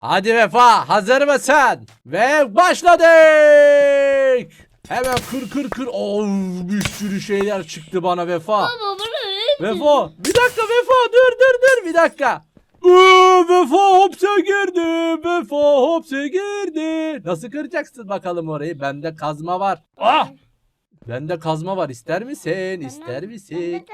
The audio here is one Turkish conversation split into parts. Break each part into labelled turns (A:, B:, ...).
A: Hadi Vefa hazır mısın? Ve başladık. Hemen kır kır kır. Oo, bir sürü şeyler çıktı bana Vefa.
B: Baba?
A: Vefa bir dakika Vefa dur dur dur bir dakika. Ee, Vefa hapse girdi. Vefa hapse girdi. Nasıl kıracaksın bakalım orayı? Bende kazma var. Ah! Bende kazma var. İster misin? İster misin?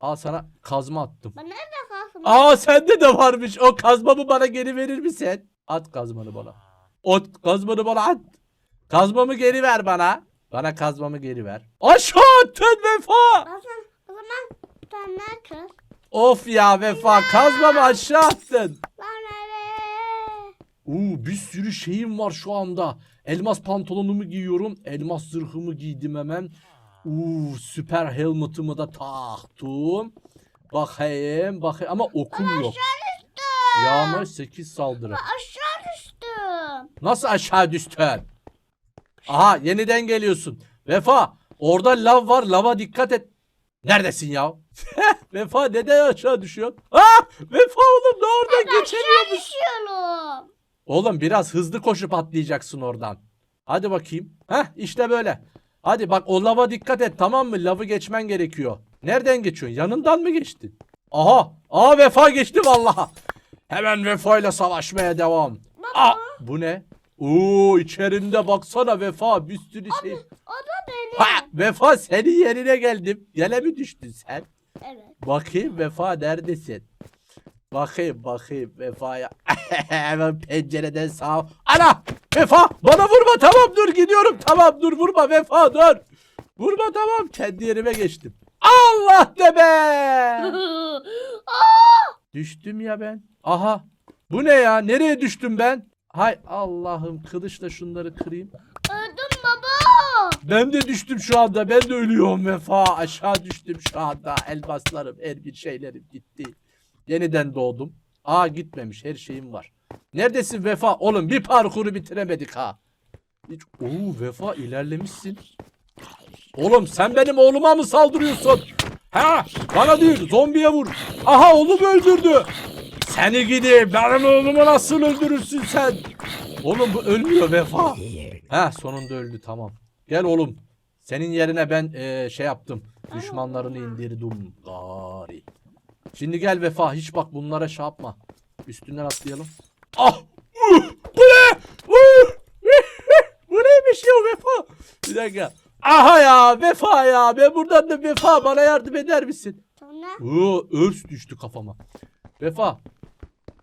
A: Al sana kazma attım.
B: Bana da kalsın.
A: Aa sende de varmış. O kazmamı bana geri verir misin? At kazmanı bana. At kazmanı bana at. Kazmamı geri ver bana. Bana kazmamı geri ver. Aşağı attın Vefa.
B: O zaman, o zaman bana kız.
A: Of ya Vefa kazmamı aşağı attın. Oo bir sürü şeyim var şu anda. Elmas pantolonumu giyiyorum. Elmas zırhımı giydim hemen. Oo süper helmet'ımı da taktım. Bakayım bakayım ama okum yok. Yağmur 8 saldırı.
B: Düştüm.
A: Nasıl aşağı düştün? Aha yeniden geliyorsun. Vefa orada lav var lava dikkat et. Neredesin ya? Vefa neden aşağı düşüyorsun? Ah Vefa oğlum ne oradan geçemiyormuş.
B: Düşüyorum.
A: Oğlum biraz hızlı koşup atlayacaksın oradan. Hadi bakayım. Heh işte böyle. Hadi bak o lava dikkat et tamam mı? Lavı geçmen gerekiyor. Nereden geçiyorsun? Yanından mı geçtin? Aha. Aa Vefa geçti vallahi. Hemen Vefa ile savaşmaya devam. Aa, bu ne? Oo içerinde baksana Vefa bir sürü şey.
B: O da benim.
A: Ha, Vefa senin yerine geldim. Yine mi düştün sen?
B: Evet.
A: Bakayım Vefa neredesin? Bakayım bakayım Vefa'ya. Hemen pencereden sağ. Ana! Vefa bana vurma tamam dur gidiyorum. Tamam dur vurma Vefa dur. Vurma tamam kendi yerime geçtim. Allah de be!
B: Aa!
A: Düştüm ya ben. Aha. Bu ne ya? Nereye düştüm ben? Hay Allah'ım kılıçla şunları kırayım.
B: Öldüm baba.
A: Ben de düştüm şu anda. Ben de ölüyorum vefa. Aşağı düştüm şu anda. Elmaslarım, her bir şeylerim gitti. Yeniden doğdum. Aa gitmemiş. Her şeyim var. Neredesin vefa? Oğlum bir parkuru bitiremedik ha. Hiç... Oo vefa ilerlemişsin. Oğlum sen benim oğluma mı saldırıyorsun? Ha bana değil zombiye vur. Aha oğlum öldürdü. Seni gidi benim oğlumu nasıl öldürürsün sen? Oğlum bu ölmüyor vefa. Ha sonunda öldü tamam. Gel oğlum. Senin yerine ben eee, şey yaptım. Düşmanlarını indirdim. Gari. Şimdi gel vefa hiç bak bunlara şey yapma. Üstünden atlayalım. Ah! Uh! Bu ne? Uh! Bu neymiş ya vefa? Bir dakika. Aha ya vefa ya. Ben buradan da vefa bana yardım eder misin?
B: Sonra
A: Oo, örs düştü kafama. Vefa.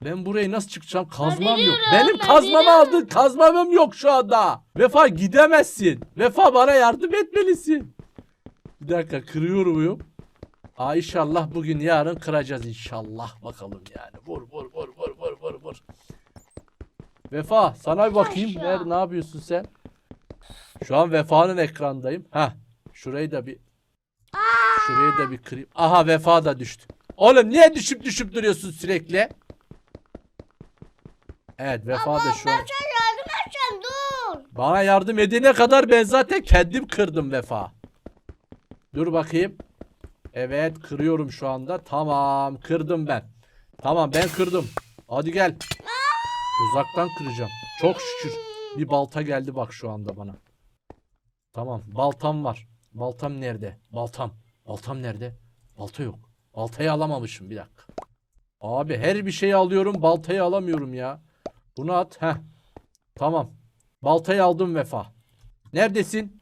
A: Ben buraya nasıl çıkacağım? Kazmam yok. Benim
B: ben
A: kazmamı aldın. Kazmamım yok şu anda. Vefa gidemezsin. Vefa bana yardım etmelisin. Bir dakika kırıyor muyum? Aa inşallah bugün yarın kıracağız inşallah bakalım yani. Vur vur vur vur vur vur vur. Vefa sana bir bakayım.
B: Aşağı.
A: Ne yapıyorsun sen? Şu an Vefa'nın ekrandayım. Ha, şurayı da bir Şurayı da bir kırayım. Aha vefa da düştü. Oğlum niye düşüp düşüp duruyorsun sürekli? Evet vefa da şu an.
B: ben sana yardım edeceğim dur.
A: Bana yardım edene kadar ben zaten kendim kırdım vefa. Dur bakayım. Evet kırıyorum şu anda. Tamam kırdım ben. Tamam ben kırdım. Hadi gel. Uzaktan kıracağım. Çok şükür. Bir balta geldi bak şu anda bana. Tamam baltam var. Baltam nerede? Baltam. Baltam nerede? Balta yok. Baltayı alamamışım bir dakika. Abi her bir şeyi alıyorum baltayı alamıyorum ya. Bunu at. Heh. Tamam. Baltayı aldım Vefa. Neredesin?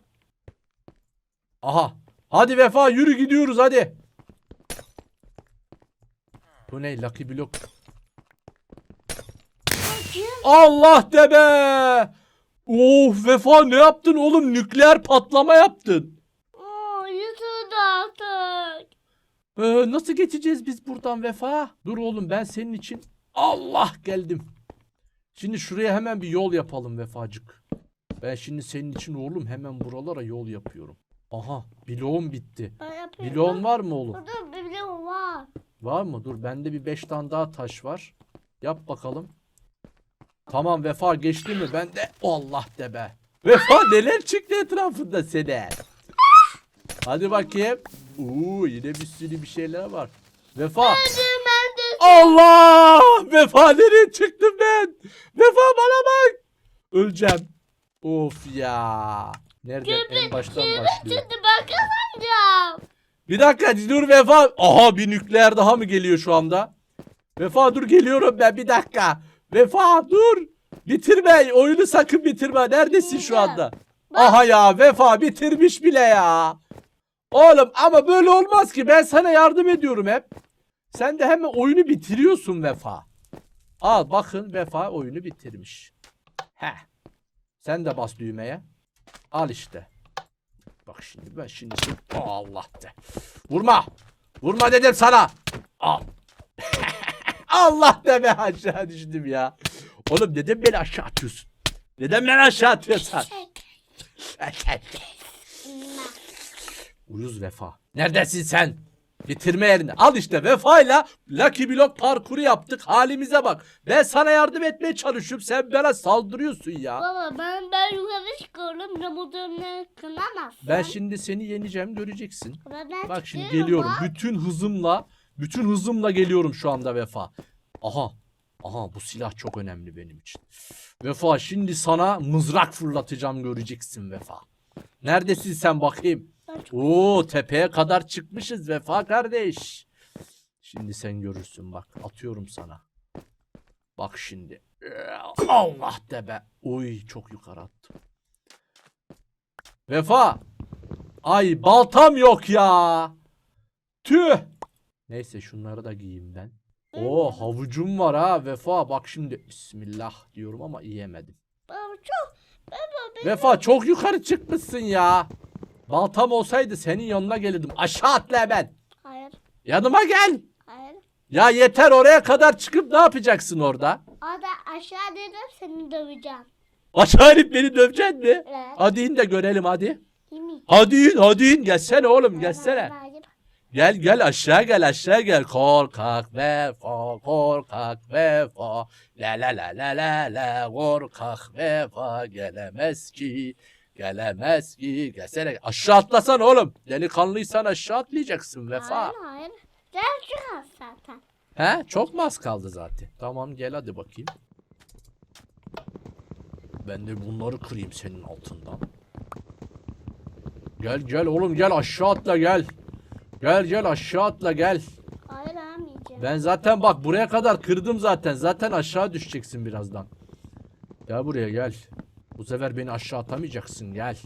A: Aha. Hadi Vefa yürü gidiyoruz hadi. Bu ne? Lucky Block. Allah de be. Of Vefa ne yaptın oğlum? Nükleer patlama yaptın.
B: Oo, yüzü dağıttık.
A: Ee, nasıl geçeceğiz biz buradan Vefa? Dur oğlum ben senin için Allah geldim. Şimdi şuraya hemen bir yol yapalım Vefacık. Ben şimdi senin için oğlum hemen buralara yol yapıyorum. Aha bloğum bitti. Bloğun var mı oğlum?
B: Burada bir bloğum var.
A: Var mı? Dur bende bir 5 tane daha taş var. Yap bakalım. Tamam Vefa geçti mi? Ben de Allah de be. Vefa neler çıktı etrafında senin? Hadi bakayım. Uuu yine bir sürü bir şeyler var. Vefa.
B: Ben
A: Allah! Vefa nereye çıktım be? sen? Vefa bana bak. Öleceğim. Of ya. Nereden en baştan başlıyor?
B: Şimdi ben kazanacağım.
A: Bir dakika dur Vefa. Aha bir nükleer daha mı geliyor şu anda? Vefa dur geliyorum ben bir dakika. Vefa dur. Bitirme oyunu sakın bitirme. Neredesin şu anda? Aha ya Vefa bitirmiş bile ya. Oğlum ama böyle olmaz ki ben sana yardım ediyorum hep. Sen de hemen oyunu bitiriyorsun Vefa. Al bakın Vefa oyunu bitirmiş. Heh. Sen de bas düğmeye. Al işte. Bak şimdi ben şimdi Aa, Allah de. Vurma. Vurma dedim sana. Al. Allah de be aşağı düştüm ya. Oğlum neden beni aşağı atıyorsun? Neden beni aşağı atıyorsun? Uyuz vefa. Neredesin sen? Bitirme yerine. Al işte vefayla Lucky Block parkuru yaptık. Halimize bak. Ben sana yardım etmeye çalışıyorum. Sen bana saldırıyorsun ya.
B: Baba ben ben yukarı çıkıyorum. Ramazan'ı kınamazsın.
A: Ben şimdi seni yeneceğim göreceksin.
B: Buradan
A: Bak şimdi
B: çıkıyorum
A: geliyorum.
B: bak.
A: Bütün hızımla, bütün hızımla geliyorum şu anda Vefa. Aha. Aha bu silah çok önemli benim için. Vefa şimdi sana mızrak fırlatacağım göreceksin Vefa. Neredesin sen bakayım?
B: Çok-
A: Oo tepeye kadar çıkmışız Vefa kardeş. Şimdi sen görürsün bak atıyorum sana. Bak şimdi. Allah de be. Oy çok yukarı attım. Vefa. Ay baltam yok ya. Tüh. Neyse şunları da giyeyim ben. Oo havucum var ha Vefa. Bak şimdi Bismillah diyorum ama yiyemedim.
B: Baba çok. Baba.
A: Vefa çok yukarı çıkmışsın ya. Baltam olsaydı senin yanına gelirdim. Aşağı atla hemen.
B: Hayır.
A: Yanıma gel.
B: Hayır.
A: Ya yeter oraya kadar çıkıp ne yapacaksın orada?
B: Orada aşağı dedim seni döveceğim.
A: Aşağı inip beni döveceksin mi?
B: Evet.
A: Hadi in de görelim hadi.
B: Yemin.
A: Hadi in hadi in gelsene oğlum gelsene.
B: Hayır.
A: Gel gel aşağı gel aşağı gel. Korkak vefa korkak vefa. La la la la la la korkak vefa gelemez ki. Gelemez ki. Gelsene aşağı atlasan oğlum. Delikanlıysan aşağı atlayacaksın vefa.
B: Hayır hayır. Gel çıkar zaten.
A: He çok mu az kaldı zaten? Tamam gel hadi bakayım. Ben de bunları kırayım senin altından. Gel gel oğlum gel aşağı atla gel. Gel gel aşağı atla gel.
B: Hayır almayacağım.
A: Ben zaten bak buraya kadar kırdım zaten. Zaten aşağı düşeceksin birazdan. Gel buraya gel. Bu sefer beni aşağı atamayacaksın gel.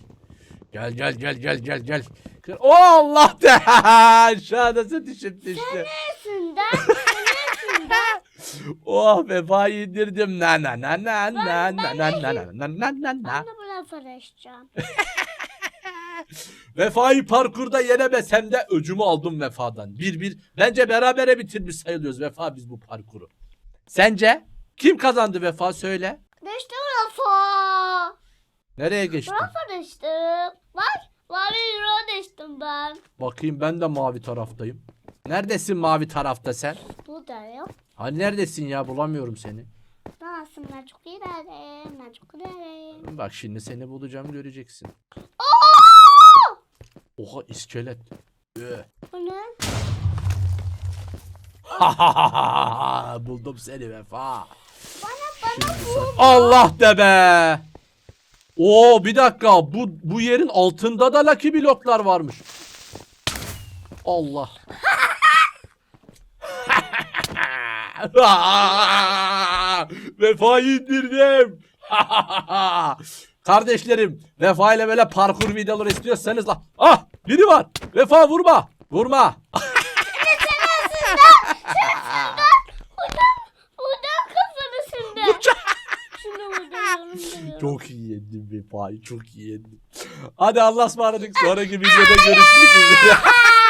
A: Gel gel gel gel gel gel. Kır. Oh Allah de aşağıdası düşüp düştü.
B: Neresinden? Neresinden?
A: Oh vefayı indirdim. Na na na na na na na na na na na na na. Vefayı parkurda yenemesem de öcümü aldım vefadan. Bir bir. Bence berabere bitirmiş sayılıyoruz vefa biz bu parkuru. Sence? Kim kazandı vefa söyle. Nereye geçtin?
B: Rafa düştüm. Var. Mavi euro düştüm ben.
A: Bakayım ben de mavi taraftayım. Neredesin mavi tarafta sen?
B: Buradayım.
A: Hani neredesin ya bulamıyorum seni.
B: Nasılsın ben çok ilerleyim. Ben çok ilerleyim.
A: Bak şimdi seni bulacağım göreceksin. Oha iskelet. Üh.
B: Bu ne?
A: Buldum seni vefa.
B: Bana bana bu.
A: Allah de be. Oo bir dakika bu bu yerin altında da Lucky bloklar varmış. Allah. Vefa'yı indirdim. Kardeşlerim Vefa ile böyle parkur videoları istiyorsanız la. Ah biri var. Vefa vurma. Vurma.
B: Buradan, buradan kafanı şimdi. Şunu buradan
A: Çok iyi yendim Vefa'yı çok iyi yendim. Hadi Allah'a ısmarladık. Sonraki videoda görüşmek üzere.